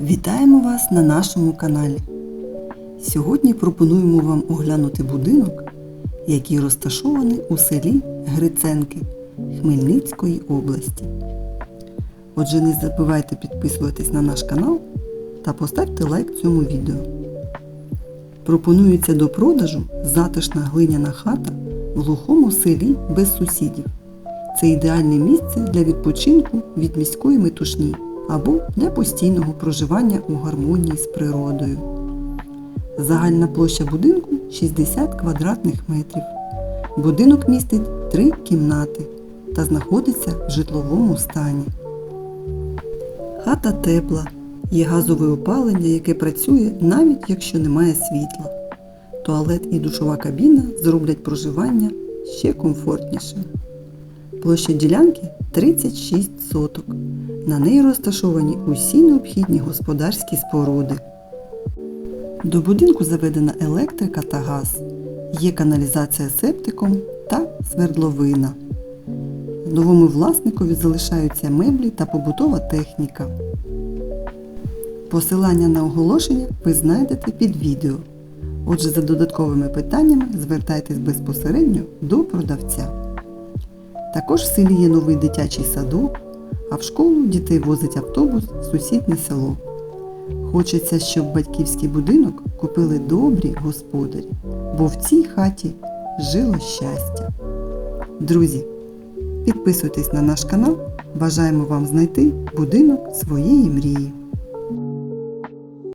Вітаємо вас на нашому каналі. Сьогодні пропонуємо вам оглянути будинок, який розташований у селі Гриценки Хмельницької області. Отже, не забувайте підписуватись на наш канал та поставте лайк цьому відео. Пропонується до продажу затишна глиняна хата в глухому селі без сусідів. Це ідеальне місце для відпочинку від міської метушні або для постійного проживання у гармонії з природою. Загальна площа будинку 60 квадратних метрів. Будинок містить три кімнати та знаходиться в житловому стані. Хата тепла, є газове опалення, яке працює навіть якщо немає світла. Туалет і душова кабіна зроблять проживання ще комфортнішим. Площа ділянки 36 соток. На неї розташовані усі необхідні господарські споруди. До будинку заведена електрика та газ. Є каналізація септиком та свердловина. Новому власникові залишаються меблі та побутова техніка. Посилання на оголошення ви знайдете під відео. Отже, за додатковими питаннями звертайтесь безпосередньо до продавця. Також в селі є новий дитячий садок, а в школу дітей возить автобус в сусіднє село. Хочеться, щоб батьківський будинок купили добрі господарі, бо в цій хаті жило щастя. Друзі, підписуйтесь на наш канал, бажаємо вам знайти будинок своєї мрії.